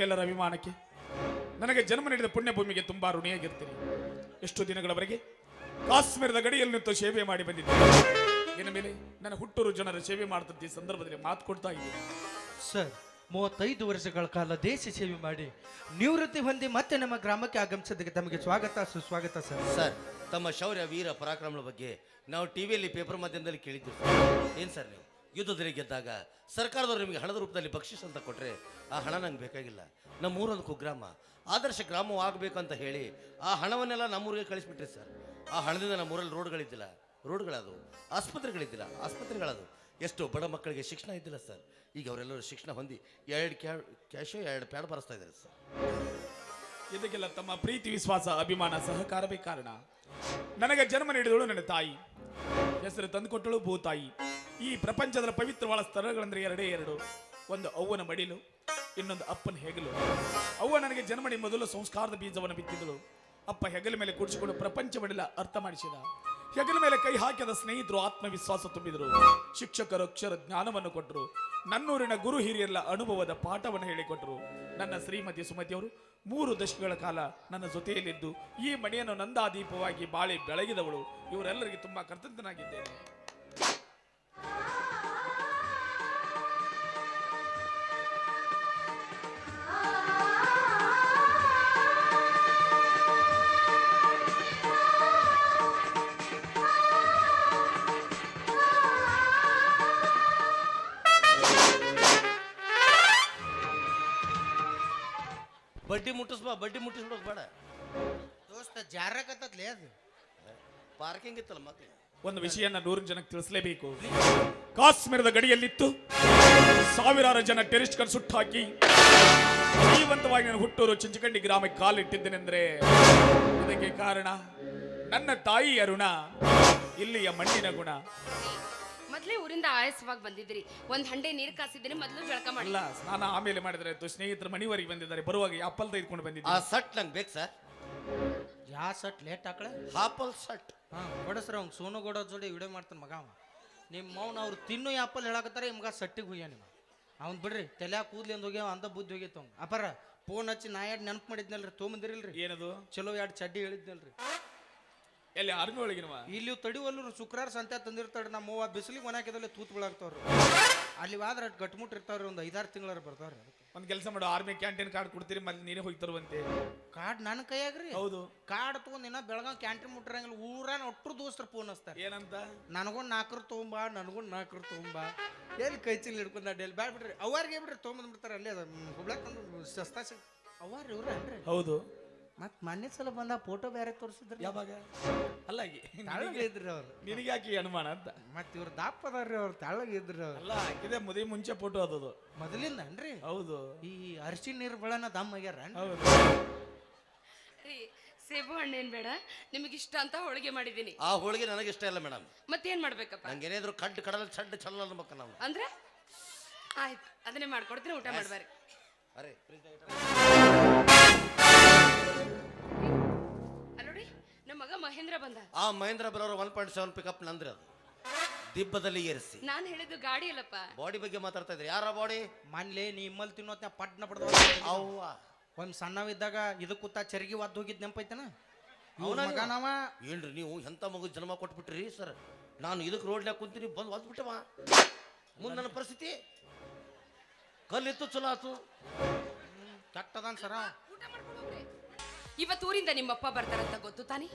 ನಿಮ್ಮೆಲ್ಲರ ಅಭಿಮಾನಕ್ಕೆ ನನಗೆ ಜನ್ಮ ನೀಡಿದ ಪುಣ್ಯ ಭೂಮಿಗೆ ತುಂಬಾ ಋಣಿಯಾಗಿರ್ತೀನಿ. ಎಷ್ಟು ದಿನಗಳವರೆಗೆ ಕಾಶ್ಮೀರದ ಗಡಿಯಲ್ಲಿ ನಿಂತು ಸೇವೆ ಮಾಡಿ ಬಂದಿದ್ದೇನೆ ಇನ್ನು ಮೇಲೆ ನನ್ನ ಹುಟ್ಟೂರು ಜನರ ಸೇವೆ ಮಾಡುತ್ತಿದ್ದ ಈ ಸಂದರ್ಭದಲ್ಲಿ ಮಾತು ಕೊಡ್ತಾ ಇದ್ದೀನಿ. ಸರ್ ಮೂವತ್ತೈದು ವರ್ಷಗಳ ಕಾಲ ದೇಶ ಸೇವೆ ಮಾಡಿ ನಿವೃತ್ತಿ ಹೊಂದಿ ಮತ್ತೆ ನಮ್ಮ ಗ್ರಾಮಕ್ಕೆ ಆಗಮಿಸಿದ್ದಕ್ಕೆ ತಮಗೆ ಸ್ವಾಗತ ಸುಸ್ವಾಗತ ಸರ್ ಸರ್ ತಮ್ಮ ಶೌರ್ಯ ವೀರ ಪರಾಕ್ರಮಗಳ ಬಗ್ಗೆ ನಾವು ಟಿವಿಯಲ್ಲಿ ಪೇಪರ್ ಮಾಧ್ಯಮದಲ್ಲಿ ಕೇಳಿದ್ವಿ ಏನು ಸರ್ ನೀವು? ಯುದ್ಧದಲ್ಲಿ ಗೆದ್ದಾಗ ಸರ್ಕಾರದವರು ನಿಮಗೆ ಹಣದ ರೂಪದಲ್ಲಿ ಬಕ್ಷಿಸ್ ಅಂತ ಕೊಟ್ಟರೆ ಆ ಹಣ ನಂಗೆ ಬೇಕಾಗಿಲ್ಲ. ನಮ್ಮ ಊರೊಂದು ಕುಗ್ರಾಮ. ಆದರ್ಶ ಗ್ರಾಮವಾಗಬೇಕು ಅಂತ ಹೇಳಿ ಆ ಹಣವನ್ನೆಲ್ಲ ನಮ್ಮೂರಿಗೆ ಕಳಿಸ್ಬಿಟ್ರಿ ಸರ್. ಆ ಹಣದಿಂದ ನಮ್ಮೂರಲ್ಲಿ ರೋಡ್ಗಳಿದ್ದಿಲ್ಲ. ರೋಡ್ಗಳದು ಆಸ್ಪತ್ರೆಗಳಿದ್ದಿಲ್ಲ. ಆಸ್ಪತ್ರೆಗಳದು ಎಷ್ಟು ಬಡ ಮಕ್ಕಳಿಗೆ ಶಿಕ್ಷಣ ಇದ್ದಿಲ್ಲ ಸರ್. ಈಗ ಅವರೆಲ್ಲರೂ ಶಿಕ್ಷಣ ಹೊಂದಿ ಎರಡು ಕ್ಯಾ, ಕ್ಯಾಶು ಎರಡು ಪ್ಯಾಡ್ ಬರೆಸ್ತಾ ಇದ್ದಾರೆ ಸರ್. ಇದಕ್ಕೆಲ್ಲ ತಮ್ಮ ಪ್ರೀತಿ, ವಿಶ್ವಾಸ, ಅಭಿಮಾನ, ಸಹಕಾರವೇ ಕಾರಣ. ನನಗೆ ಜನ್ಮ ನೀಡಿದಳು ನನ್ನ ತಾಯಿ. ಹೆಸರು ತಂದುಕೊಟ್ಟಳು ಭೂತಾಯಿ. ಈ ಪ್ರಪಂಚದ ಪವಿತ್ರವಾದ ಸ್ಥಳಗಳಂದ್ರೆ ಎರಡೇ ಎರಡು. ಒಂದು ಅವ್ವನ ಮಡಿಲು, ಇನ್ನೊಂದು ಅಪ್ಪನ ಹೆಗಲು. ಅವ್ವ ನನಗೆ ಜನ್ಮಡಿ ಮೊದಲು ಸಂಸ್ಕಾರದ ಬೀಜವನ್ನು ಬಿತ್ತಿದಳು. ಅಪ್ಪ ಹೆಗಲ ಮೇಲೆ ಕೂಡಿಸಿಕೊಂಡು ಪ್ರಪಂಚವನ್ನೆಲ್ಲ ಅರ್ಥ ಮಾಡಿಸಿದ. ಹೆಗಲ ಮೇಲೆ ಕೈ ಹಾಕಿದ ಸ್ನೇಹಿತರು ಆತ್ಮವಿಶ್ವಾಸ ತುಂಬಿದರು. ಶಿಕ್ಷಕರು ಅಕ್ಷರ ಜ್ಞಾನವನ್ನು ಕೊಟ್ಟರು ನನ್ನೂರಿನ ಗುರು ಹಿರಿಯರ ಅನುಭವದ ಪಾಠವನ್ನು ಹೇಳಿಕೊಟ್ಟರು ನನ್ನ ಶ್ರೀಮತಿ ಸುಮತಿಯವರು ಮೂರು ದಶಕಗಳ ಕಾಲ ನನ್ನ ಜೊತೆಯಲ್ಲಿದ್ದು, ಈ ಮನೆಯನ್ನು ನಂದಾದೀಪವಾಗಿ ಬಾಳಿ ಬೆಳಗಿದವಳು. ಇವರೆಲ್ಲರಿಗೆ ತುಂಬಾ ಕೃತಜ್ಞನಾಗಿದ್ದೇನೆ ಬಡ್ಡಿ ಮುಟ್ಟಿಸ್ಬಾ ಬಡ್ಡಿ ಮುಟ್ಟಿಸ್ಬಿಡೋದು ಬೇಡ. ದೋಸ್ತ ಜಾರಕತ್ತದ್ಲೇ ಅದು. ಪಾರ್ಕಿಂಗ್ ಇತ್ತಲ್ಲ ಮತ್ತೆ ಒಂದು ವಿಷಯನ ನೂರು ಜನಕ್ಕೆ ತಿಳಿಸಲೇಬೇಕು. ಕಾಶ್ಮೀರದ ಗಡಿಯಲ್ಲಿತ್ತು. ಸಾವಿರಾರು ಜನ ಟೆರಿಸ್ಟ್ ಕನ್ ಸುಟ್ಟು ಹಾಕಿ ಜೀವಂತವಾಗಿ ನಾನು ಹುಟ್ಟೂರು ಚಿಂಚಕಂಡಿ ಗ್ರಾಮಕ್ಕೆ ಕಾಲಿಟ್ಟಿದ್ದೇನೆಂದ್ರೆ ಅದಕ್ಕೆ ಕಾರಣ ನನ್ನ ತಾಯಿ ಅರುಣ ಇಲ್ಲಿಯ ಮಣ್ಣಿನ ಗುಣ. ಮೊದ್ಲೇ ಊರಿಂದ ಆಯಾಸವಾಗಿ ಬಂದಿದ್ರಿ ಒಂದು ಹಂಡೆ ನೀರು ಕಾಸಿದ್ದೀನಿ ಮೊದಲು ಜಳಕ ಮಾಡಿ. ಅಲ್ಲ ಸ್ನಾನ ಆಮೇಲೆ ಮಾಡಿದ್ರೆ ಆಯ್ತು ಸ್ನೇಹಿತರು ಮಣಿವರೆಗೆ ಬಂದಿದ್ದಾರೆ ಬರುವಾಗ ಅಪ್ಪಲ್ ತೆಗೆದುಕೊಂಡು ಆ ಸಟ್ ನಂಗೆ ಬೇಕು ಸರ್. ಯಾ ಸಟ್? ಲೇಟ್ ಹಾಕಳೆ ಹಾಪಲ್ ಸಟ್. ಹಾ ಕೊಡಸ್ರ ಅವ್ನು ಸೋನುಗೌಡ ಜೋಡಿ ವಿಡಿಯೋ ಮಾಡ್ತಾನೆ ಮಗ ಅವ. ನಿಮ್ಮ ಮೌನ ಅವ್ರು ತಿನ್ನು ಆಪಲ್ ಹೇಳಕತ್ತಾರ ಮಗ ಸಟ್ಟಿಗೆ ಹೋಗ್ಯ ನಿಮ್ಮ ಅವ್ನು ಬಿಡ್ರಿ ತಲ್ಯಾಗ ಕೂದ್ಲಿ ಅಂದ್ ಹೋಗ್ಯಾವ ಅಂತ ಬುದ್ಧಿ ಹೋಗಿತ್ತು ಅವ್ನು ಅಪರ ಫೋನ್ ಹಚ್ಚಿ ನಾ ಎರಡು ನೆನಪು ಮಾಡಿದ್ನಲ್ರಿ ತೊಗೊಂಬಂದಿರಿಲ್ರಿ ಏನದು? ಚಲೋ ಎರಡು ಚಡ್ಡಿ ಹೇಳಿದ್ನಲ್ರಿ. ಎಲ್ಲಿ ಆರ್ಮಿ ಒಳಗಿನವ ಇಲ್ಲಿ ತಡಿವಲ್ಲರು ಶುಕ್ರವಾರ ಸಂತೆ ತಂದಿರ್ತಾರೆ ನಮ್ಮ ಅವ್ವ ಬಿಸಿಲಿಗೆ ಮನೆ ಹಾಕಿದಲ್ಲಿ ತೂತ್ ಬೀಳಾಗ್ತಾವ್ರಿ ಅಲ್ಲಿ ಆದ್ರೆ ಅಟ್ ಗಟ್ಮುಟ್ ಇರ್ತಾವ್ರಿ ಒಂದು ಐದಾರು ತಿಂಗಳಾರು ಬರ್ತಾವ್ರಿ ಒಂದ್ ಕೆಲಸ ಮಾಡು ಆರ್ಮಿ ಕ್ಯಾಂಟೀನ್ ಕಾರ್ಡ್ ಕೊಡ್ತೀರಿ ಮತ್ತೆ ನೀನೇ ಹೋಗ್ತಾರಂತೆ ಕಾರ್ಡ್ ನನ್ನ ಕೈಯಾಗ್ರಿ. ಹೌದು. ಕಾರ್ಡ್ ತಗೊಂಡ್ ಇನ್ನ ಬೆಳಗಾವ್ ಕ್ಯಾಂಟೀನ್ ಮುಟ್ಟಿರಂಗಿಲ್ಲ ಊರಾನ ಒಟ್ಟರು ದೋಸ್ತರ ಫೋನ್ ಹಚ್ತಾರೆ. ಏನಂತ? ನನಗೊಂದು ನಾಲ್ಕರು ತೊಗೊಂಬಾ ನನಗೊಂದು ನಾಲ್ಕರು ತೊಗೊಂಬ. ಎಲ್ಲಿ ಕೈ ಚೀಲ ಹಿಡ್ಕೊಂಡ ಎಲ್ಲಿ ಬ್ಯಾಡ ಬಿಡ್ರಿ. ಅವ್ರಿಗೆ ಬಿಡ್ರಿ ತೊಗೊಂಬಂದ್ಬಿಡ್ತಾರೆ ಅಲ್ಲೇ ಅದು ಹುಬ್ಳ್ಯಾಗ ತಂದು ಸಸ್ತಾ ಸಿಗ್ ಅವ್ರಿ ಇವ್ರ ಹೌದು. ಮತ್ ಮೊನ್ನೆ ಸಲ ಬಂದ ಫೋಟೋ ಬೇರೆ ತೋರಿಸಿದ್ರು ಯಾವಾಗ? ಅಲ್ಲ ಇದ್ರಿ ಅವ್ರು. ನಿನಗೆ ಹಾಕಿ ಅನುಮಾನ ಅಂತ? ಮತ್ತೆ ಇವ್ರು ದಪ್ಪ ಅದಾರ್ರಿ ಅವ್ರು ತೆಳ್ಳಗೆ ಇದ್ರಿ ಅವ್ರು. ಅಲ್ಲ ಹಾಕಿದೆ ಮದುವೆ ಮುಂಚೆ ಫೋಟೋ ಅದದು ಮೊದಲಿಂದ ಅನ್ರಿ ಹೌದು. ಈ ಅರಿಶಿನ ನೀರು ಬಳನ ದಮ್ ಆಗ್ಯಾರ ಹೌದು. ರೀ ಸೇಬು ಹಣ್ಣೇನ್ ಬೇಡ ನಿಮಗೆ ಇಷ್ಟ ಅಂತ ಹೋಳಿಗೆ ಮಾಡಿದ್ದೀನಿ. ಆ ಹೋಳಿಗೆ ನನಗೆ ಇಷ್ಟ ಇಲ್ಲ ಮೇಡಮ್. ಮತ್ತೇನ್ ಮಾಡ್ಬೇಕಪ್ಪ? ನಂಗೆ ಏನಾದ್ರು ಕಡ್ಡು ಕಡಲ ಚಡ್ಡ ಚಲ್ಲ ಅನ್ಬೇಕು ನಾವು. ಅಂದ್ರೆ? ಆಯ್ತು ಅದನ್ನೇ ಮಾಡ್ಕೊಡ್ತೀನಿ ಊಟ ಮಾಡ್ಬಾರಿ ಅರೆ ಆ ಮಹೇಂದ್ರ ಬರೋರು ಒನ್ ಪಾಯಿಂಟ್ ಸೆವೆನ್ ಪಿಕಪ್ ನಂದ್ರೆ ಅದು. ದಿಬ್ಬದಲ್ಲಿ ಏರಿಸಿ. ನಾನು ಹೇಳಿದ್ದು ಗಾಡಿ ಅಲ್ಲಪ್ಪ. ಬಾಡಿ ಬಗ್ಗೆ ಮಾತಾಡ್ತಾ ಇದ್ರಿ. ಯಾರ ಬಾಡಿ ಮನ್ಲೆ ನೀ ಇಮ್ಮಲ್ ತಿನ್ನೋತ್ನ ಪಟ್ನ ಪಡ್ದ ಅವ್ವ. ಒಂದ್ ಸಣ್ಣವಿದ್ದಾಗ ಇದು ಕೂತ ಚರ್ಗಿ ಒದ್ದು ಹೋಗಿದ್ ನೆಂಪೈತನ ಅವ್ನ ಅವನ ಮಗ ನಾವ ಏನ್ರಿ ನೀವು ಎಂತ ಮಗು ಜನ್ಮ ಕೊಟ್ಬಿಟ್ರಿ ಸರ್? ನಾನು ಇದಕ್ಕೆ ರೋಡ್ನ್ಯಾಗ ಕುಂತೀನಿ ಬಂದು ಒದ್ಬಿಟ್ಟವ? ಮುಂದೆ ನನ್ನ ಪರಿಸ್ಥಿತಿ? ಕಲ್ಲಿತ್ತು ಚಲೋ ಆತು. ಕೆಟ್ಟದನ್ ಸರ. ಇವತ್ತು ಊರಿಂದ ನಿಮ್ಮಪ್ಪ ಬರ್ತಾರಂತ ಗೊತ್ತು ತಾನೆ?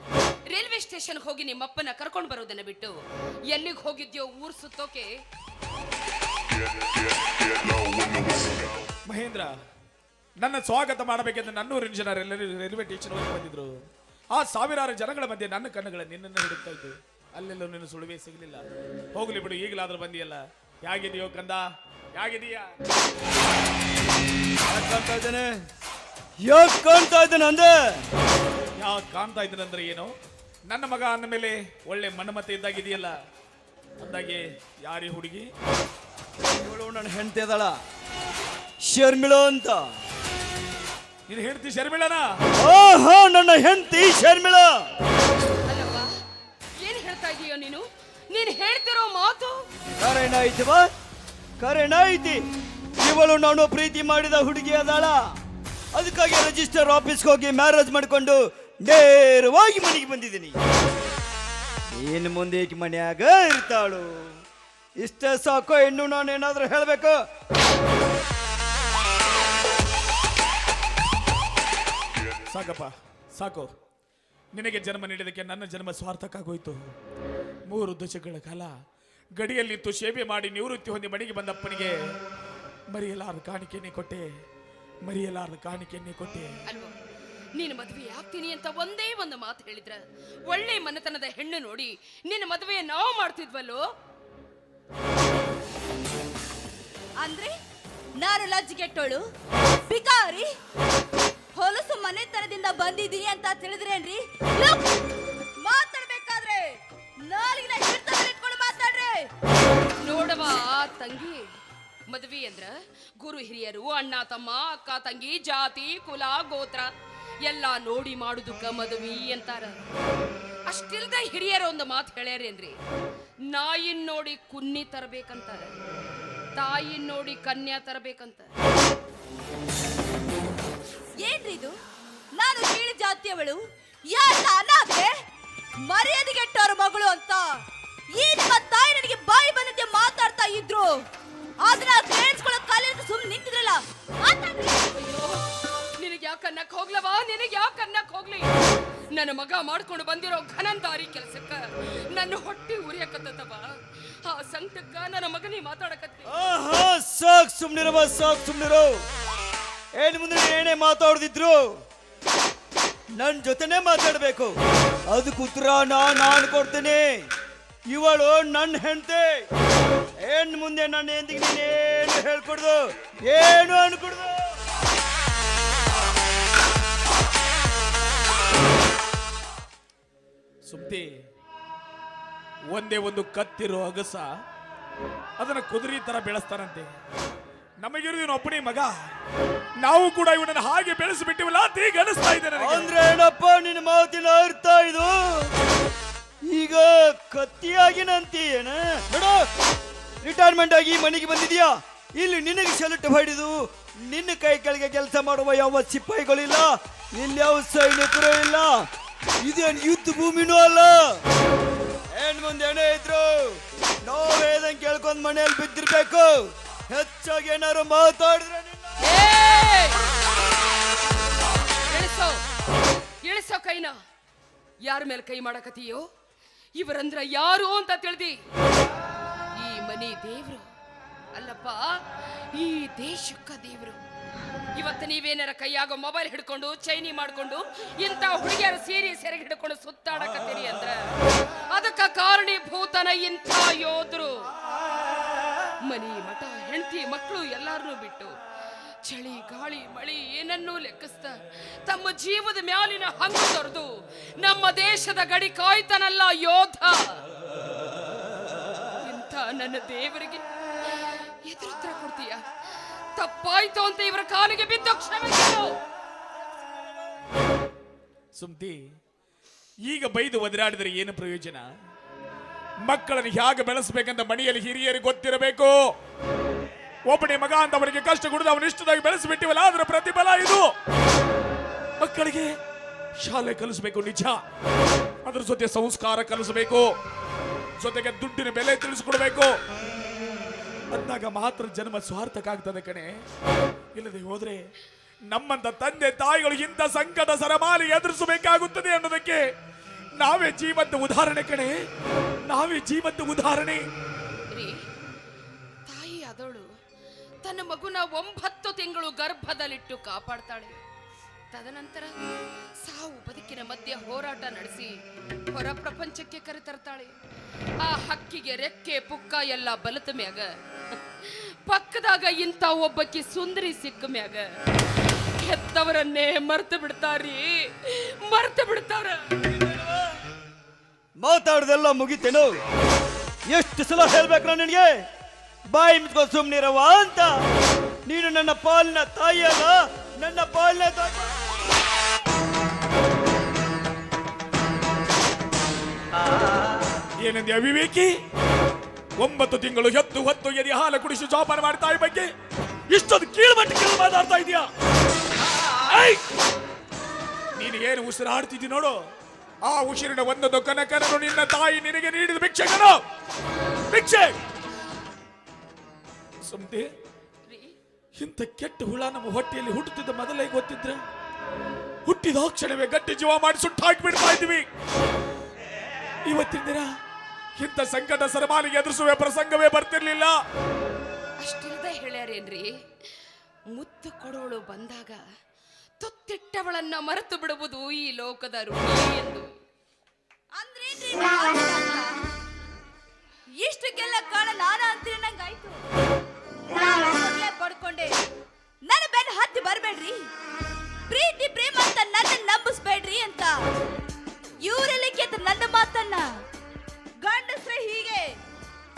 ರೈಲ್ವೆ ಸ್ಟೇಷನ್ ಹೋಗಿ ನಿಮ್ಮಪ್ಪನ ಕರ್ಕೊಂಡು ಬರೋದನ್ನ ಬಿಟ್ಟು ಎಲ್ಲಿಗೆ ಹೋಗಿದ್ಯೋ ಊರ್ ಸುತ್ತೋಕೆ? ಮಹೇಂದ್ರ ನನ್ನ ಸ್ವಾಗತ ಮಾಡಬೇಕೆಂದು ನನ್ನೂರಿನ ಜನರೆಲ್ಲರೂ ರೈಲ್ವೆ ಸ್ಟೇಷನ್ ಬಂದಿದ್ರು. ಆ ಸಾವಿರಾರು ಜನಗಳ ಮಧ್ಯೆ ನನ್ನ ಕಣ್ಣುಗಳ ನಿನ್ನನ್ನು ಹಿಡುತ್ತಾ ಇದ್ದು ಅಲ್ಲೆಲ್ಲೂ ನಿನ್ನ ಸುಳುವೆ ಸಿಗಲಿಲ್ಲ. ಹೋಗ್ಲಿ ಬಿಡು ಈಗಲಾದ್ರೂ ಬಂದಿಯಲ್ಲ. ಹೇಗಿದೆಯೋ ಕಂದ? ಹೇಗಿದೀಯಾ ಯಾಕೆ ಕಾಣ್ತಾ ಇದ್ದಾನೆ ಅಂದೆ? ಯಾಕೆ ಕಾಣ್ತಾ ಇದ್ದೀನಂದ್ರೆ ಏನು? ನನ್ನ ಮಗ ಅಂದ ಮೇಲೆ ಒಳ್ಳೆ ಇದ್ದಾಗ ಇದ್ದಾಗಿದೆಯಲ್ಲ ಅಂದಾಗೆ ಯಾರಿ ಹುಡುಗಿ? ಇವಳು ನನ್ನ ಹೆಂಡತಿ ಅದಳ. ಶರ್ಮಿಳ ಅಂತ. ನೀನು ಹೇಳ್ತಿ ಶರ್ಮಿಳನ? ಆಹಾ ನನ್ನ ಹೆಂಡತಿ ಶರ್ಮಿಳ. ಅಲ್ಲವ್ವ ಏನ್ ಹೇಳ್ತಾ ಇದೀಯೋ ನೀನು? ನೀನ್ ಹೇಳ್ತಿರೋ ಮಾತು? ಕರೆನ ಐತಿವಾ ಕರೆಣ ಐತಿ. ಇವಳು ನಾನು ಪ್ರೀತಿ ಮಾಡಿದ ಹುಡುಗಿ ಅದಳ. ಅದಕ್ಕಾಗಿ ರಿಜಿಸ್ಟರ್ ಆಫೀಸ್ಗೆ ಹೋಗಿ ಮ್ಯಾರೇಜ್ ಮಾಡಿಕೊಂಡು ನೇರವಾಗಿ ಮನೆಗೆ ಬಂದಿದ್ದೀನಿ. ಏನು ಮುಂದೆ ಈಕೆ ಮನೆಯಾಗ ಇರ್ತಾಳು. ಇಷ್ಟೇ ಸಾಕು, ಇನ್ನು ನಾನು ಏನಾದರೂ ಹೇಳಬೇಕು? ಸಾಕಪ್ಪ, ಸಾಕು. ನಿನಗೆ ಜನ್ಮ ನೀಡಿದಕ್ಕೆ ನನ್ನ ಜನ್ಮ ಸ್ವಾರ್ಥಕ್ಕಾಗೋಯ್ತು. ಮೂರು ದಶಕಗಳ ಕಾಲ ಗಡಿಯಲ್ಲಿತ್ತು ಸೇವೆ ಮಾಡಿ ನಿವೃತ್ತಿ ಹೊಂದಿ ಮನೆಗೆ ಬಂದಪ್ಪನಿಗೆ ಮರೆಯಲಾರ ಕಾಣಿಕೆನೇ ಕೊಟ್ಟೆ. ಮರೆಯಲಾರ ಕಾಣಿಕೆಯನ್ನೇ ಕೊಟ್ಟೆ. ಅಲ್ವೋ ನೀನು ಮದುವೆ ಆಗ್ತೀನಿ ಅಂತ ಒಂದೇ ಒಂದು ಮಾತು ಹೇಳಿದ್ರ? ಒಳ್ಳೆ ಮನೆತನದ ಹೆಣ್ಣು ನೋಡಿ ನಿನ್ನ ಮದುವೆ ನಾವು ಮಾಡ್ತಿದ್ವಲ್ಲೋ? ಅಂದ್ರೆ ನಾನು ಲಜ್ಜಿಗೆಟ್ಟೋಳು ಬಿಕಾರಿ ಹೊಲಸು ಮನೆತನದಿಂದ ಬಂದಿದ್ದೀನಿ ಅಂತ ತಿಳಿದ್ರೇನ್ರಿ? ಮಾತಾಡಬೇಕಾದ್ರೆ ಮಾತಾಡ್ಬೇಕಾದ್ರೆ ನಾಲಿನ ಮಾತಾಡ್ರಿ. ನೋಡವಾ ತಂಗಿ. ಮದುವೆ ಅಂದ್ರ ಗುರು ಹಿರಿಯರು, ಅಣ್ಣ, ತಮ್ಮ, ಅಕ್ಕ, ತಂಗಿ, ಜಾತಿ, ಕುಲ, ಗೋತ್ರ ಎಲ್ಲ ನೋಡಿ ಮಾಡುದಕ್ಕ ಮದುವೆ ಅಂತಾರ. ಅಷ್ಟಿಲ್ದ ಹಿರಿಯರು ಒಂದು ಮಾತು ಹೇಳ್ಯಾರೇನ್ರಿ ನಾಯಿನ್ ನೋಡಿ ಕುನ್ನಿ ತರಬೇಕಂತಾರ. ತಾಯಿನ್ ನೋಡಿ ಕನ್ಯಾ ತರಬೇಕಂತ. ಏನ್ರಿ ಇದು? ನಾನು ಕೀಳು ಜಾತಿಯವಳು ಯಾರ ಅನಾಥೆ? ಮರ್ಯಾದೆಗೆಟ್ಟವ್ರ ಮಗಳು ಅಂತ. ಈ ತಾಯಿ ನನಗೆ ಬಾಯಿ ಬಂದಂತೆ ಮಾತಾಡ್ತಾ ಇದ್ರು. ಆದ್ರೆ ಕೇಳಿಸ್ಕೊಳ್ಳೋ ಕಾಲಿನ ಸುಮ್ಮನೆ ನಿಂತಿದ್ರಲ್ಲ? ಮಾತಾಡ್ರಿ ಅಯ್ಯೋ ನಿನಗೆ ಯಾವ ಕನ್ನಕ್ ಹೋಗ್ಲವಾ? ನಿನಗೆ ಯಾವ ಕನ್ನಕ್ ಹೋಗ್ಲಿ? ನನ್ನ ಮಗ ಮಾಡ್ಕೊಂಡು ಬಂದಿರೋ ಘನಂದಾರಿ ಕೆಲಸಕ್ಕ ನನ್ನ ಹೊಟ್ಟೆ ಉರಿಯಕತ್ತವ ಆ ಸಂಕಟಕ್ಕ ನನ್ನ ಮಗನಿ ಮಾತಾಡಕತ್ತಿ. ಆಹಾ ಸಾಕ್ ಸುಮ್ನಿರವ ಸಾಕ್ ಸುಮ್ನಿರು. ಏನ್ ಮುಂದೆ ನೀನ್ ಏನೇ ಮಾತಾಡ್ದಿದ್ರು? ನನ್ ಜೊತೆನೆ ಮಾತಾಡ್ಬೇಕು. ಅದಕ್ಕೆ ಉತ್ತರ ನಾ ನಾನು ಕೊಡ್ತೀನಿ. ಇವಳು ನನ್ನ ಹೆಂಡತಿ. ಏನ್ ಮುಂದೆ ನನ್ನ ಎಂದಿಗೆ ನೀನೇನು ಹೇಳ್ಕೊಡ್ದು? ಏನು ಅನ್ಕೊಡ್ದು? ಸುಪ್ತಿ ಒಂದೇ ಒಂದು ಕತ್ತಿರೋ ಅಗಸ ಅದನ್ನ ಕುದುರೆ ತರ ಬೆಳೆಸ್ತಾರಂತೆ ನಮಗಿರೋದು ಇವನು ಒಬ್ಬನೇ ಮಗ. ನಾವು ಕೂಡ ಇವನನ್ನ ಹಾಗೆ ಬೆಳೆಸಿಬಿಟ್ಟಿವಲ್ಲ ಈಗ ಅನಿಸ್ತಾ ಇದೆ ನನಗೆ. ಅಂದ್ರೆ ಏನಪ್ಪ ನಿನ್ನ ಮಾತಿನ ಅರ್ಥ ಇದು? ಈಗ ಕತ್ತಿಯಾಗಿ ನಂತೀಯೇನ? ನೋಡು. ರಿಟೈರ್ಮೆಂಟ್ ಆಗಿ ಮನೆಗೆ ಬಂದಿದ್ಯಾ? ಇಲ್ಲಿ ನಿನಗೆ ಸೆಲೆಕ್ಟ್ ಹೊಡೆದು ನಿನ್ನ ಕೈ ಕೆಳಗೆ ಕೆಲಸ ಮಾಡುವ ಯಾವ ಸಿಪಾಯಿಗಳಿಲ್ಲ? ಇಲ್ಲಿ ಯಾವ ಸೈನಿಕರು ಇಲ್ಲ? ಇದೇನು ಯುದ್ಧ ಭೂಮಿನೂ ಅಲ್ಲ. ಏನ್ ಮುಂದೆ ಏನೇ ಇದ್ರು? ನಾವೇದಂಗೆ ಕೇಳ್ಕೊಂಡ್ ಮನೆಯಲ್ಲಿ ಬಿದ್ದಿರ್ಬೇಕು. ಹೆಚ್ಚಾಗಿ ಏನಾರು ಮಾತಾಡಿದ್ರೆ ಇಳಿಸೋ ಕೈನ. ಯಾರ ಮೇಲೆ ಕೈ ಮಾಡಕತ್ತೀಯೋ? ಇವರಂದ್ರ ಯಾರು ಅಂತ ತಿಳಿದಿ. ಮನೆ ದೇವ್ರು. ಅಲ್ಲಪ್ಪ, ಈ ದೇಶಕ್ಕ ದೇವ್ರು. ಇವತ್ತು ನೀವೇನಾರ ಕೈಯಾಗೋ ಮೊಬೈಲ್ ಹಿಡ್ಕೊಂಡು, ಚೈನಿ ಮಾಡ್ಕೊಂಡು, ಇಂಥ ಹುಡುಗಿಯರ ಸೀರೆ ಸೆರೆಗೆ ಹಿಡ್ಕೊಂಡು ಸುತ್ತಾಡಕತ್ತೀರಿ ಅಂದ್ರ? ಅದಕ್ಕ ಕಾರಣೀಭೂತನ ಇಂಥ ಯೋಧರು ಮನಿ ಮಠ, ಹೆಂಡತಿ ಮಕ್ಕಳು ಎಲ್ಲಾರನ್ನೂ ಬಿಟ್ಟು ಚಳಿ, ಗಾಳಿ, ಮಳಿ ಏನನ್ನೂ ಲೆಕ್ಕಿಸ್ತ ತಮ್ಮ ಜೀವದ ಮ್ಯಾಲಿನ ಹಂಗು ತೊರೆದು ನಮ್ಮ ದೇಶದ ಗಡಿ ಕಾಯ್ತಾನಲ್ಲ ಯೋಧ. ನನ್ನ ದೇವರಿಗೆ ಎದುರುತ್ತರ ಕೊಡ್ತೀಯ? ತಪ್ಪಾಯ್ತು ಅಂತ ಇವರ ಕಾಲಿಗೆ ಬಿದ್ದು ಕ್ಷಮೆ. ಸುಮ್ತಿ, ಈಗ ಬೈದು ಒದರಾಡಿದರೆ ಏನು ಪ್ರಯೋಜನ? ಮಕ್ಕಳನ್ನು ಹೇಗೆ ಬೆಳೆಸಬೇಕಂತ ಮನೆಯಲ್ಲಿ ಹಿರಿಯರಿಗೆ ಗೊತ್ತಿರಬೇಕು? ಒಬ್ಬನೇ ಮಗ ಅಂತ ಅವನಿಗೆ ಕಷ್ಟ ಕೊಡದು ಅವನು ಇಷ್ಟದಾಗಿ ಬೆಳೆಸಿಬಿಟ್ಟಿವಲ್ಲ, ಅದರ ಪ್ರತಿಫಲ ಇದು. ಮಕ್ಕಳಿಗೆ ಶಾಲೆ ಕಲಿಸಬೇಕು, ನಿಜ. ಅದ್ರ ಜೊತೆ ಸಂಸ್ಕಾರ ಕಲಿಸಬೇಕು. ಜೊತೆಗೆ ದುಡ್ಡಿನ ಬೆಲೆ ತಿಳಿಸ್ಕೊಡ್ಬೇಕು. ಅಂದಾಗ ಮಾತ್ರ ಜನ್ಮ ಸ್ವಾರ್ಥಕ್ಕಾಗ್ತದೆ ಕಣೆ. ಇಲ್ಲದೆ ಹೋದ್ರೆ ನಮ್ಮಂತ ತಂದೆ ತಾಯಿಗಳು ಇಂಥ ಸಂಕಟ ಸರಮಾಲಿ ಎದುರಿಸಬೇಕಾಗುತ್ತದೆ ಅನ್ನೋದಕ್ಕೆ ನಾವೇ ಜೀವಂತ ಉದಾಹರಣೆ ಕಣೆ. ನಾವೇ ಜೀವಂತ ಉದಾಹರಣೆ. ತಾಯಿ ಆದವಳು, ತನ್ನ ಮಗುನ ಒಂಬತ್ತು ತಿಂಗಳು ಗರ್ಭದಲ್ಲಿಟ್ಟು ಕಾಪಾಡ್ತಾಳೆ. ತದನಂತರ ಸಾವು ಬದುಕಿನ ಮಧ್ಯೆ ಹೋರಾಟ ನಡೆಸಿ ಹೊರ ಪ್ರಪಂಚಕ್ಕೆ ಕರೆತರ್ತಾಳೆ ಆ ಹಕ್ಕಿಗೆ ರೆಕ್ಕೆ, ಪುಕ್ಕ ಎಲ್ಲ ಬಲತ ಮ್ಯಾಗ. ಪಕ್ಕದಾಗ ಇಂಥ ಒಬ್ಬಕ್ಕೆ ಸುಂದರಿ ಸಿಕ್ಕ ಮ್ಯಾಗ. ಹೆತ್ತವರನ್ನೇ ಮರ್ತು ಬಿಡ್ತಾರಿ, ಮರ್ತು ಬಿಡ್ತಾರ. ಮಾತಾಡ್ದೆಲ್ಲ ಮುಗಿತೇನು? ಎಷ್ಟು ಸಲ ಹೇಳ್ಬೇಕು ನಾನು ನಿನಗೆ? ಬಾಯಿ ಮುಚ್ಕೊ ಸುಮ್ಮನಿರವ ಅಂತ. ನೀನು ನನ್ನ ಪಾಲಿನ ತಾಯಿಯಲ್ಲ, ನನ್ನ ಪಾಲಿನ ತಾಯಿ. ಏನಂದೆ ಅವಿವೇಕಿ? ಒಂಬತ್ತು ತಿಂಗಳು ಹೆತ್ತು ಹೊತ್ತು ಎದಿ ಹಾಲು ಕುಡಿಸಿ ಜೋಪಾನ ಮಾಡ್ತಾ ಈ ಬಗ್ಗೆ ಇಷ್ಟೊಂದು ಕೀಳ್ಮಟ್ಟ ಕೀಳು ಮಾತಾಡ್ತಾ ಇದೀಯಾ! ನೀನು ಏನು ಉಸಿರಾಡ್ತಿದ್ದಿ ನೋಡು? ಆ ಉಸಿರಿನ ಒಂದೊಂದು ಕನಕನನ್ನು ನಿನ್ನ ತಾಯಿ ನಿನಗೆ ನೀಡಿದ ಭಿಕ್ಷಕನು ಭಿಕ್ಷೆ! ಸುಮ್ತಿ, ಇಂಥ ಕೆಟ್ಟ ಹುಳ ನಮ್ಮ ಹೊಟ್ಟೆಯಲ್ಲಿ ಹುಟ್ಟುತ್ತಿದ್ದ ಮೊದಲೇ ಗೊತ್ತಿದ್ರೆ ಹುಟ್ಟಿದ ಕ್ಷಣವೇ ಗಟ್ಟಿ ಜೀವ ಮಾಡಿ ಸುಟ್ಟು ಹಾಕಿಬಿಡ್ತಾ ಇದ್ವಿ ಇವತ್ತಿನ ದಿನ ಇಂಥ ಸಂಕಟ ಸರಮಾಲಿಗೆ ಎದುರಿಸುವ ಪ್ರಸಂಗವೇ ಬರ್ತಿರ್ಲಿಲ್ಲ. ಅಷ್ಟಿಲ್ಲದೆ ಹೇಳ್ಯಾರೇನ್ರಿ? ಮುತ್ತು ಕೊಡೋಳು ಬಂದಾಗ ತುತ್ತಿಟ್ಟವಳನ್ನ ಮರೆತು ಬಿಡುವುದು ಈ ಲೋಕದ ರೂಢಿ ಎಂದು? ಇಷ್ಟಕ್ಕೆಲ್ಲ ಕಾಲ ನಾನ ಅಂತೀರ ನಂಗಾಯ್ತು. ಪಡ್ಕೊಂಡೆ. ನನ್ನ ಬೆನ್ನ ಹತ್ತಿ ಬರಬೇಡ್ರಿ. ಪ್ರೀತಿ, ಪ್ರೇಮ ಅಂತ ನನ್ನ ನಂಬಿಸ್ಬೇಡ್ರಿ ಅಂತ. ಇವರೆಲ್ಲ ಕೇತ ನನ್ನ ಮಾತನ್ನ? ಗಂಡಸ್ರೆ ಹೀಗೆ,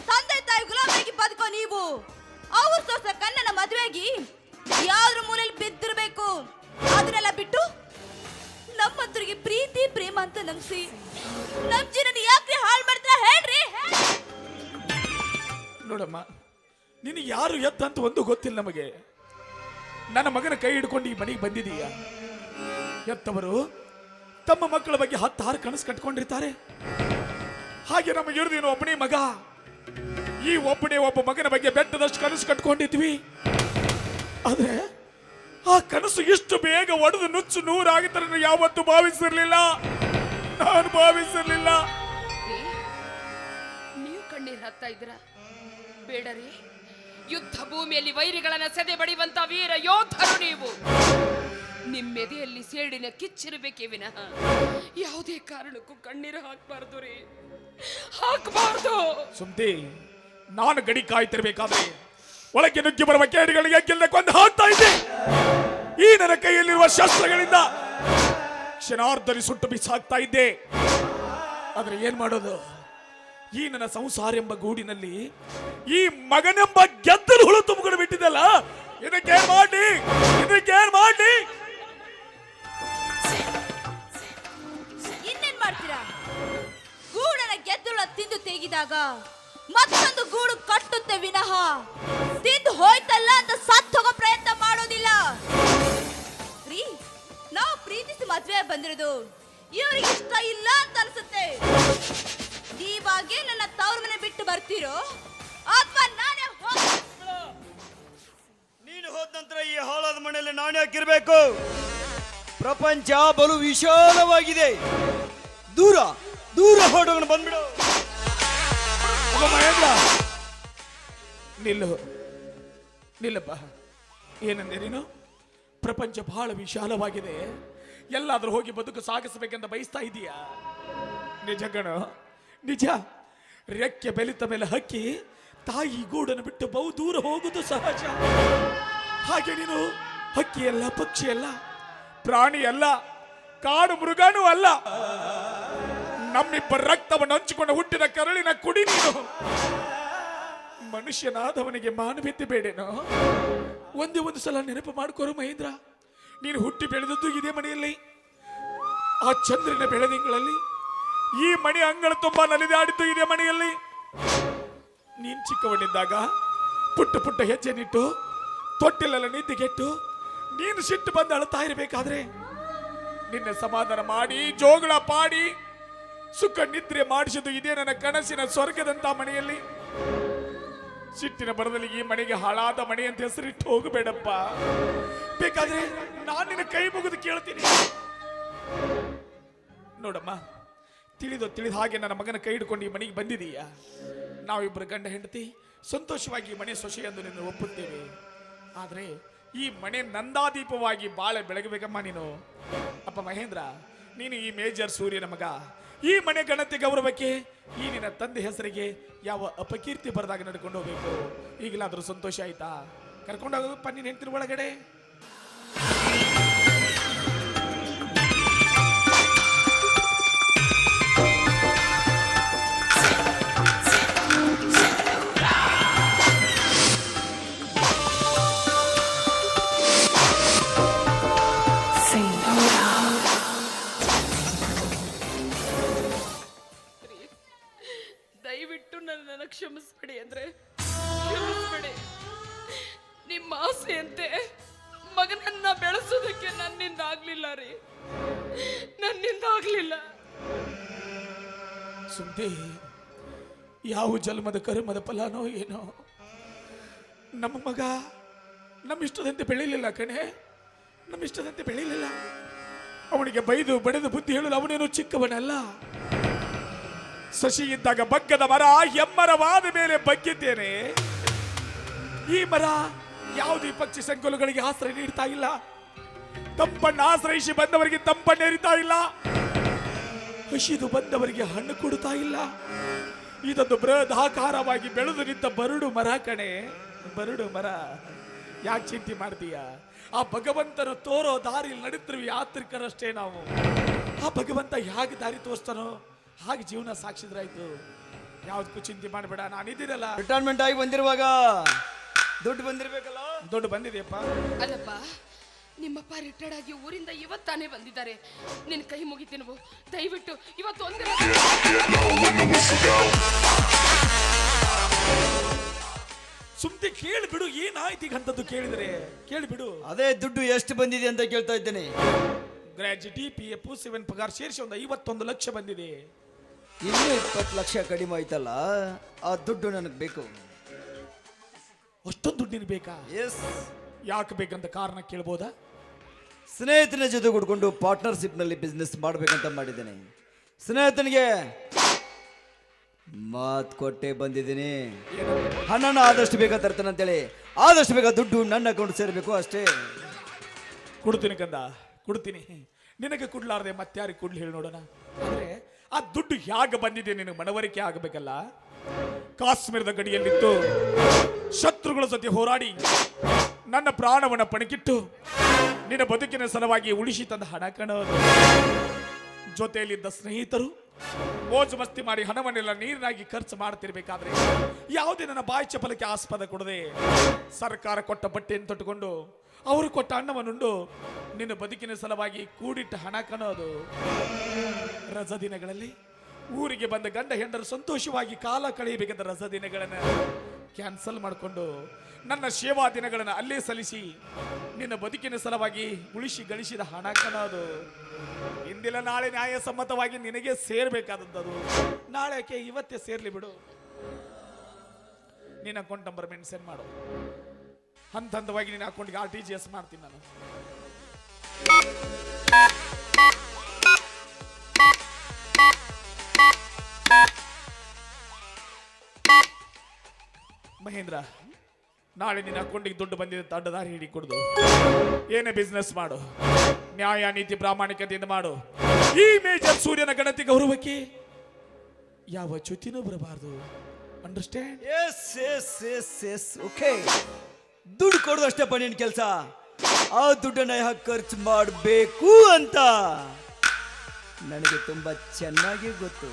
ತಂದೆ ತಾಯಿ ಗುಲಾಮಾಗಿ ಬದುಕೋ ನೀವು. ಅವ್ರ ಸೋಸ ಕಣ್ಣನ ಮದುವೆಯಾಗಿ ಯಾವ್ದ್ರ ಮೂಲೆಯಲ್ಲಿ ಬಿದ್ದಿರ್ಬೇಕು? ಅದನ್ನೆಲ್ಲ ಬಿಟ್ಟು ನಮ್ಮಂತರಿಗೆ ಪ್ರೀತಿ, ಪ್ರೇಮ ಅಂತ ನಂಬಿಸಿ. ನಮ್ ಜೀವನ ಯಾಕ್ರಿ ಹಾಳು ಮಾಡ್ತೀರಾ ಹೇಳ್ರಿ? ನೋಡಮ್ಮ, ನಿನಗೆ ಯಾರು ಎತ್ತಂತ ಒಂದು ಗೊತ್ತಿಲ್ಲ ನಮಗೆ. ನನ್ನ ಮಗನ ಕೈ ಹಿಡ್ಕೊಂಡು ಈ ಮನೆಗೆ ಬಂದಿದೀಯ. ಎತ್ತವರು ತಮ್ಮ ಮಕ್ಕಳ ಬಗ್ಗೆ ಹತ್ತಾರು ಕನಸು ಕಟ್ಕೊಂಡಿರ್ತಾರೆ. ಹಾಗೆ ನಮ್ಮ ಇರುದಿನ ಒಬ್ಬನೇ ಮಗ, ಈ ಒಬ್ಬನೇ ಒಬ್ಬ ಮಗನ ಬಗ್ಗೆ ಬೆಟ್ಟದಷ್ಟು ಕನಸು ಕಟ್ಕೊಂಡಿದ್ವಿ. ಆದ್ರೆ ಆ ಕನಸು ಇಷ್ಟು ಬೇಗ ಒಡೆದು ನುಚ್ಚು ನೂರಾಗುತ್ತಾರೆ ಯಾವತ್ತೂ ಭಾವಿಸಿರ್ಲಿಲ್ಲ. ನಾನು ಭಾವಿಸಿರ್ಲಿಲ್ಲ. ನೀವು ಕಣ್ಣೀರ್ ಹಾಕ್ತಾ ಇದ್ರ ಬೇಡರಿ, ಯುದ್ಧ ಭೂಮಿಯಲ್ಲಿ ವೈರಿಗಳನ್ನ ಸೆದೆ ಬಡಿಯುವಂತ ವೀರ ಯೋಧರು ನೀವು. ನಿಮ್ಮೆದೆಯಲ್ಲಿ ಸೇಡಿನ ಕಿಚ್ಚಿರಬೇಕೇ ವಿನಃ. ಯಾವುದೇ ಕಾರಣಕ್ಕೂ ಕಣ್ಣೀರು ಹಾಕಬಾರ್ದು ರೀ. ಹಾಕಬಾರ್ದು. ಸುಮ್ತಿ, ನಾನು ಗಡಿ ಕಾಯ್ತಿರ್ಬೇಕಾದ್ರೆ ಒಳಗೆ ನುಗ್ಗಿ ಬರುವ ಕೇಡಿಗಳಿಗೆ ಗೆಲ್ಲ ಕೊಂದು ಹಾಕ್ತಾ ಇದ್ದೆ. ಈ ನನ್ನ ಕೈಯಲ್ಲಿರುವ ಶಸ್ತ್ರಗಳಿಂದ ಕ್ಷಣಾರ್ಧರಿ ಸುಟ್ಟು ಬಿಸಾಕ್ತಾ ಇದ್ದೆ. ಆದ್ರೆ ಏನ್ ಮಾಡೋದು? ಈ ನನ್ನ ಸಂಸಾರ ಎಂಬ ಗೂಡಿನಲ್ಲಿ ಈ ಮಗನೆಂಬ ಗೆದ್ದಲು ಹುಳು ತುಂಬಿಕೊಂಡು ಬಿಟ್ಟಿದ್ದಲ್ಲ ಇದಕ್ಕೆ ಮಾಡಿ ಇದಕ್ಕೆ ಮಾಡಿ ತಿಂದು ತೆಗೆದಾಗ ಮತ್ತೊಂದು ಗೂಡು ಕಟ್ಟುತ್ತೆ ವಿನಃ. ತಿಂದು ಹೋಯ್ತಲ್ಲ ಅಂತ ಸತ್ತು ಹೋಗೋ ಪ್ರಯತ್ನ ಮಾಡೋದಿಲ್ಲ. ರೀ, ನಾವು ಪ್ರೀತಿಸಿ ಮದುವೆ ಬಂದಿರೋದು. ಇವ್ರಿಗೆ ಇಷ್ಟ ಇಲ್ಲ ಅಂತ ಅನ್ಸುತ್ತೆ. ನೀವಾಗೆ ನನ್ನ ತವ್ರ ಮನೆ ಬಿಟ್ಟು ಬರ್ತೀರೋ ಅಥವಾ ನಾನೇ ನೀನು ಹೋದ ನಂತರ ಈ ಹಾಳಾದ ಮನೆಯಲ್ಲಿ ನಾನು ಹಾಕಿರ್ಬೇಕು. ಪ್ರಪಂಚ ಬಲು ವಿಶಾಲವಾಗಿದೆ. ದೂರ. ದೂರ ಹೊಡೋಣ ಬಂದ್ಬಿಡು. ಮಹೇಂದ್ರ, ನಿಲ್ಲು. ನಿಲ್ಲಪ್ಪ. ಏನಂದೆ ನೀನು? ಪ್ರಪಂಚ ಬಹಳ ವಿಶಾಲವಾಗಿದೆ. ಎಲ್ಲಾದರೂ ಹೋಗಿ ಬದುಕು ಸಾಗಿಸಬೇಕಂತ ಬಯಸ್ತಾ ಇದೀಯಾ? ನಿಜ ಕಣ, ನಿಜ. ರೆಕ್ಕೆ ಬೆಲಿತ ಮೇಲೆ ಹಕ್ಕಿ, ತಾಯಿ ಗೂಡನ್ನು ಬಿಟ್ಟು ಬಹು ದೂರ ಹೋಗುದು ಸಹಜ. ಹಾಗೆ ನೀನು ಹಕ್ಕಿ ಅಲ್ಲ, ಪಕ್ಷಿ ಅಲ್ಲ, ಪ್ರಾಣಿ ಅಲ್ಲ, ಕಾಡು ಮೃಗನೂ ಅಲ್ಲ. ನಮ್ಮಿಬ್ಬರ ರಕ್ತವನ್ನು ಹಂಚಿಕೊಂಡು ಹುಟ್ಟಿದ ಕರಳಿನ ಕುಡಿ ನೀನು. ಮನುಷ್ಯನಾದವನಿಗೆ ಮಾನವೀಯತೆ ಬೇಡೇನೋ? ಒಂದೇ ಒಂದು ಸಲ ನೆನಪು ಮಾಡ್ಕೋರು ಮಹೇಂದ್ರ. ನೀನು ಹುಟ್ಟಿ ಬೆಳೆದದ್ದು ಇದೇ ಮನೆಯಲ್ಲಿ. ಆ ಚಂದ್ರನ ಬೆಳದಿಂಗಳಲ್ಲಿ ಈ ಮನೆ ಅಂಗಳ ತುಂಬಾ ನಲಿದಾಡಿದ್ದು ಇದೇ ಮನೆಯಲ್ಲಿ. ನೀನ್ ಚಿಕ್ಕವನಿದ್ದಾಗ ಪುಟ್ಟ ಪುಟ್ಟ ಹೆಜ್ಜೆ ನಿಟ್ಟು, ತೊಟ್ಟಿಲೆಲ್ಲ ನಿದ್ದೆಗೆಟ್ಟು ನೀನು ಸಿಟ್ಟು ಬಂದು ಅಳ್ತಾ ಇರಬೇಕಾದ್ರೆ ನಿನ್ನ ಸಮಾಧಾನ ಮಾಡಿ, ಜೋಗಳ ಪಾಡಿ ಸುಖ ನಿದ್ರೆ ಮಾಡಿಸಿದ್ದು ಇದೇ ನನ್ನ ಕನಸಿನ ಸ್ವರ್ಗದಂತ ಮನೆಯಲ್ಲಿ. ಸಿಟ್ಟಿನ ಬರದಲ್ಲಿ ಈ ಮನೆಗೆ ಹಾಳಾದ ಮನೆ ಅಂತ ಹೆಸರಿಟ್ಟು ಹೋಗಬೇಡಪ್ಪ. ಬೇಕಾದ್ರೆ ನಾನು ನಿನ್ನ ಕೈ ಮುಗಿದು ಕೇಳ್ತೀನಿ. ನೋಡಮ್ಮ, ತಿಳಿದು ತಿಳಿದ ಹಾಗೆ ನನ್ನ ಮಗನ ಕೈ ಹಿಡ್ಕೊಂಡು ಈ ಮನೆಗೆ ಬಂದಿದೀಯಾ ನಾವಿಬ್ಬರು ಗಂಡ ಹೆಂಡತಿ, ಸಂತೋಷವಾಗಿ ಮನೆ ಎಂದು ನಿನ್ನ ಒಪ್ಪುತ್ತೇವೆ. ಆದರೆ ಈ ಮನೆ ನಂದಾದೀಪವಾಗಿ ಬಾಳೆ ಬೆಳಗಬೇಕಮ್ಮ ನೀನು. ಅಪ್ಪ ಮಹೇಂದ್ರ, ನೀನು ಈ ಮೇಜರ್ ಸೂರ್ಯನ ಮಗ. ಈ ಮನೆ ಗಣತಿ ಗೌರವಕ್ಕೆ ಈ ನಿನ್ನ ತಂದೆ ಹೆಸರಿಗೆ ಯಾವ ಅಪಕೀರ್ತಿ ಬರದಾಗ ನಡ್ಕೊಂಡು ಹೋಗ್ಬೇಕು? ಈಗಲಾದರೂ ಸಂತೋಷ ಆಯ್ತಾ? ಕರ್ಕೊಂಡೋಗೋದು ನೀನು ಹೆಂಡ್ತಿನ ಒಳಗಡೆ. ಯಾವ ಜನ್ಮದ ಕರ್ಮದ ಫಲನೋ ಏನೋ. ನಮ್ಮ ಮಗ ನಮ್ಮ ಇಷ್ಟದಂತೆ ಬೆಳೀಲಿಲ್ಲ ಕಣೆ. ನಮ್ಮ ಇಷ್ಟದಂತೆ ಬೆಳೀಲಿಲ್ಲ ಅವನಿಗೆ ಬೈದು ಬಡೆದು ಬುದ್ಧಿ ಹೇಳಲು ಅವನೇನು ಚಿಕ್ಕವನಲ್ಲ. ಸಸಿ ಇದ್ದಾಗ ಬಗ್ಗದ ಮರ ಎಮ್ಮರವಾದ ಮೇಲೆ ಬಗ್ಗಿದ್ದೇನೆ. ಈ ಮರ ಯಾವುದೇ ಪಕ್ಷಿ ಸಂಕುಲಗಳಿಗೆ ಆಶ್ರಯ ನೀಡ್ತಾ ಇಲ್ಲ. ತಂಪಣ್ಣ ಆಶ್ರಯಿಸಿ ಬಂದವರಿಗೆ ತಂಪಣ್ಣ ಏರಿತಾ ಇಲ್ಲ. ಹಸಿದು ಬಂದವರಿಗೆ ಹಣ್ಣು ಕೊಡುತ್ತಾ ಇಲ್ಲ. ಇದೊಂದು ಬೃಹದಾಕಾರವಾಗಿ ಬೆಳೆದು ನಿಂತ ಬರಡು ಮರ ಕಣೆ. ಬರಡು ಮರ. ಯಾಕೆ ಚಿಂತೆ ಮಾಡ್ತೀಯ? ಆ ಭಗವಂತನ ತೋರೋ ದಾರಿಯಲ್ಲಿ ನಡೀತಿರುವ ಯಾತ್ರಿಕರಷ್ಟೇ ನಾವು. ಆ ಭಗವಂತ ಹೇಗೆ ದಾರಿ ತೋರಿಸ್ತಾನೋ ಹಾಗೆ ಜೀವನ ಸಾಕ್ಷಿದ್ರಾಯ್ತು ಯಾವ್ದಕ್ಕೂ ಚಿಂತೆ ಮಾಡಬೇಡ ನಾನಿದ್ದೀರಲ್ಲ ರಿಟೈರ್ಮೆಂಟ್ ಆಗಿ ಬಂದಿರುವಾಗ ದುಡ್ಡು ಬಂದಿರ್ಬೇಕಲ್ಲ? ದುಡ್ಡು ಬಂದಿದೆಯಪ್ಪ. ಅಲ್ಲಪ್ಪ ನಿಮ್ಮಪ್ಪ ರಿಟೈರ್ಡ್ ಆಗಿ ಊರಿಂದ ಇವತ್ತಾನೇ ಬಂದಿದ್ದಾರೆ. ನಿನ್ನ ಕೈ ಮುಗಿತೀನವು. ದಯವಿಟ್ಟು ಇವತ್ತು ಸುಮ್ತಿ ಕೇಳಿಬಿಡು ಏನಾಯ್ತು ಈಗ ಅಂತದ್ದು ಕೇಳಿದ್ರೆ? ಕೇಳಿಬಿಡು. ಅದೇ ದುಡ್ಡು ಎಷ್ಟು ಬಂದಿದೆ ಅಂತ ಕೇಳ್ತಾ ಇದ್ದೇನೆ. ಗ್ರಾಜ್ಯುಟಿ ಪಿ ಎಫ್ ಸೆವೆನ್ ಪಗಾರ್ ಸೇರಿಸಿ ಒಂದು ಐವತ್ತೊಂದು ಲಕ್ಷ ಬಂದಿದೆ. ಇನ್ನೂ ಇಪ್ಪತ್ತು ಲಕ್ಷ ಕಡಿಮೆ ಆಯ್ತಲ್ಲ ಆ ದುಡ್ಡು ನನಗೆ ಬೇಕು. ಅಷ್ಟೊಂದು ದುಡ್ಡು ನಿನಗೆ ಬೇಕಾ? ಎಸ್ ಯಾಕೆ ಬೇಕಂತ ಕಾರಣ ಕೇಳ್ಬೋದಾ? ಸ್ನೇಹಿತನ ಜೊತೆ ಕೂಡ್ಕೊಂಡು ಪಾರ್ಟ್ನರ್ಶಿಪ್ನಲ್ಲಿ ಬಿಸ್ನೆಸ್ ಮಾಡಬೇಕಂತ ಮಾಡಿದ್ದೇನೆ. ಸ್ನೇಹಿತನಿಗೆ ಮಾತು ಕೊಟ್ಟೆ ಬಂದಿದ್ದೀನಿ. ಹಣನ ಆದಷ್ಟು ಬೇಗ ತರ್ತಾನೆ ಅಂತೇಳಿ. ಆದಷ್ಟು ಬೇಗ ದುಡ್ಡು ನನ್ನ ಅಕೌಂಟ್ ಸೇರಬೇಕು ಅಷ್ಟೇ. ಕೊಡ್ತೀನಿ ಕಂದ ಕೊಡ್ತೀನಿ. ನಿನಗೆ ಕೊಡ್ಲಾರ್ದೆ ಮತ್ತಾರಿಗೆ ಕೊಡ್ಲಿ ಹೇಳಿ ನೋಡೋಣ. ಆದ್ರೆ ಆ ದುಡ್ಡು ಹೇಗೆ ಬಂದಿದೆ ನಿನಗೆ ಮನವರಿಕೆ ಆಗಬೇಕಲ್ಲ? ಕಾಶ್ಮೀರದ ಗಡಿಯಲ್ಲಿತ್ತು. ಶತ್ರುಗಳ ಜೊತೆ ಹೋರಾಡಿ ನನ್ನ ಪ್ರಾಣವನ್ನು ಪಣಕಿಟ್ಟು ನಿನ್ನ ಬದುಕಿನ ಸಲುವಾಗಿ ಉಳಿಸಿ ತಂದ ಹಣ ಕಣೋದು ಜೊತೆಯಲ್ಲಿದ್ದ ಸ್ನೇಹಿತರು, ಮೋಜು ಮಸ್ತಿ ಮಾಡಿ ಹಣವನ್ನೆಲ್ಲ ನೀರಿನಾಗಿ ಖರ್ಚು ಮಾಡ್ತಿರ್ಬೇಕಾದ್ರೆ ಯಾವುದೇ ನನ್ನ ಬಾಯಿ ಚಪಲಕ್ಕೆ ಆಸ್ಪದ ಕೊಡದೆ ಸರ್ಕಾರ ಕೊಟ್ಟ ಬಟ್ಟೆಯನ್ನು ತೊಟ್ಟುಕೊಂಡು ಅವರು ಕೊಟ್ಟ ಅನ್ನವನ್ನುಂಡು ನಿನ್ನ ಬದುಕಿನ ಸಲುವಾಗಿ ಕೂಡಿಟ್ಟ ಹಣ ಕಣೋದು ರಜ ದಿನಗಳಲ್ಲಿ ಊರಿಗೆ ಬಂದ ಗಂಡ ಹೆಂಡರು ಸಂತೋಷವಾಗಿ ಕಾಲ ಕಳೆಯಬೇಕಾದ ರಜ ದಿನಗಳನ್ನು ಕ್ಯಾನ್ಸಲ್ ಮಾಡಿಕೊಂಡು ನನ್ನ ಸೇವಾ ದಿನಗಳನ್ನು ಅಲ್ಲೇ ಸಲ್ಲಿಸಿ ನಿನ್ನ ಬದುಕಿನ ಸಲುವಾಗಿ ಉಳಿಸಿ ಗಳಿಸಿದ ಹಣ ಅದು ಇಂದಿಲ್ಲ ನಾಳೆ ನ್ಯಾಯಸಮ್ಮತವಾಗಿ ನಿನಗೆ ಸೇರ್ಬೇಕಾದದ್ದು ನಾಳೆ ಇವತ್ತೇ ಸೇರ್ಲಿ ಬಿಡು. ನಿನ್ನ ಅಕೌಂಟ್ ನಂಬರ್ ಮೆನ್ಷನ್ ಮಾಡು. ಹಂತ ಹಂತವಾಗಿ ನಿನ್ನ ಅಕೌಂಟ್ಗೆ ಆರ್ ಟಿ ಜಿ ಎಸ್ ಮಾಡ್ತೀನಿ ನಾನು. ಮಹೇಂದ್ರ ನಾಳೆ ನಿನ್ನ ಅಕೌಂಟಿಗೆ ದುಡ್ಡು ಬಂದಿದೆ ದೊಡ್ಡ ದಾರಿ ಹಿಡಿ ಕುಡ್ದು. ಏನೇ ಬಿಸ್ನೆಸ್ ಮಾಡು. ನ್ಯಾಯ, ನೀತಿ, ಪ್ರಾಮಾಣಿಕತೆಯಿಂದ ಮಾಡು. ಈ ಮೇಜರ್ ಸೂರ್ಯನ ಗಣತಿ ಗೌರವಕ್ಕೆ ಯಾವ ಚ್ಯುತಿನೂ ಬರಬಾರದು. Understand S S S S okay ದುಡ್ಡು ಕೊಡೋದಷ್ಟೇ ನಿನ್ನ ಕೆಲಸ. ಆ ದುಡ್ಡನ್ನ ಯಾಕೆ ಖರ್ಚು ಮಾಡಬೇಕು ಅಂತ? ನನಗೆ ತುಂಬಾ ಚೆನ್ನಾಗಿ ಗೊತ್ತು.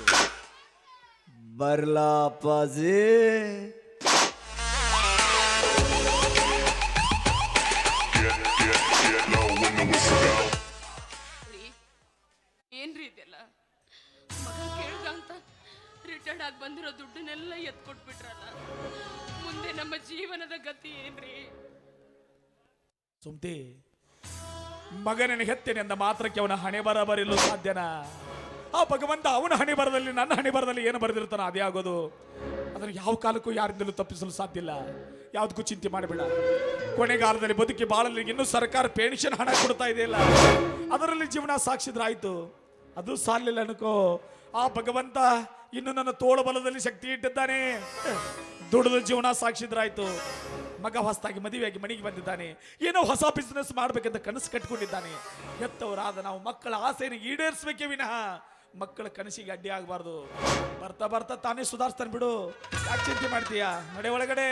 ಬರ್ಲಾ ಅಪ್ಪಾಜಿ. ಏನ್ರಿ ಇದೆಲ್ಲ? ಮಗ ಕೇಳ್ದ ಅಂತ ರಿಟೈರ್ಡ್ ಆಗಿ ಬಂದಿರೋ ದುಡ್ಡನ್ನೆಲ್ಲ ಎತ್ಕೊಟ್ಬಿಟ್ರಲ್ಲ. ಮುಂದೆ ನಮ್ಮ ಜೀವನದ ಗತಿ ಏನ್ರಿ? ಸುಮ್ತಿ ಮಗನನ್ನ ಹೆತ್ತೇನೆ ಅಂದ ಮಾತ್ರಕ್ಕೆ ಅವನ ಹಣೆ ಬರ ಬರಲು ಸಾಧ್ಯನಾ? ಆ ಭಗವಂತ ಅವನ ಹಣೆ ಬರದಲ್ಲಿ ನನ್ನ ಹಣೆ ಬರದಲ್ಲಿ ಏನು ಬರೆದಿರ್ತಾನ ಅದೇ ಆಗೋದು. ಅದನ್ನು ಯಾವ ಕಾಲಕ್ಕೂ ಯಾರಿಂದಲೂ ತಪ್ಪಿಸಲು ಸಾಧ್ಯ ಇಲ್ಲ. ಯಾವುದಕ್ಕೂ ಚಿಂತೆ ಮಾಡಬೇಡ. ಕೊನೆಗಾಲದಲ್ಲಿ ಬದುಕಿ ಬಾಳಲ್ಲಿ ಇನ್ನೂ ಸರ್ಕಾರ ಪೆನ್ಷನ್ ಹಣ ಕೊಡ್ತಾ ಇದೆಯಲ್ಲ ಅದರಲ್ಲಿ ಜೀವನ ಸಾಕ್ಷಿದ್ರಾಯ್ತು. ಅದು ಸಾಲಿಲ್ಲ ಅನ್ಕೋ. ಆ ಭಗವಂತ ಇನ್ನು ನನ್ನ ತೋಳ ಬಲದಲ್ಲಿ ಶಕ್ತಿ ಇಟ್ಟಿದ್ದಾನೆ. ದುಡಿದ ಜೀವನ ಸಾಕ್ಷಿದ್ರಾಯ್ತು. ಮಗ ಹೊಸದಾಗಿ ಮದುವೆಯಾಗಿ ಮನೆಗೆ ಬಂದಿದ್ದಾನೆ. ಏನೋ ಹೊಸ ಬಿಸ್ನೆಸ್ ಮಾಡ್ಬೇಕಂತ ಕನಸು ಕಟ್ಕೊಂಡಿದ್ದಾನೆ. ಎತ್ತವರಾದ ನಾವು ಮಕ್ಕಳ ಆಸೆಯನ್ನು ಈಡೇರಿಸ್ಬೇಕೇ ವಿನಃ. ಮಕ್ಕಳ ಕನಸಿಗೆ ಅಡ್ಡಿ ಆಗಬಾರ್ದು. ಬರ್ತಾ ಬರ್ತಾ ತಾನೇ ಸುಧಾರಿಸ್ತಾನೆ ಬಿಡು. ಯಾಕೆ ಚಿಂತೆ ಮಾಡ್ತೀಯಾ? ನಡೆ ಒಳಗಡೆ.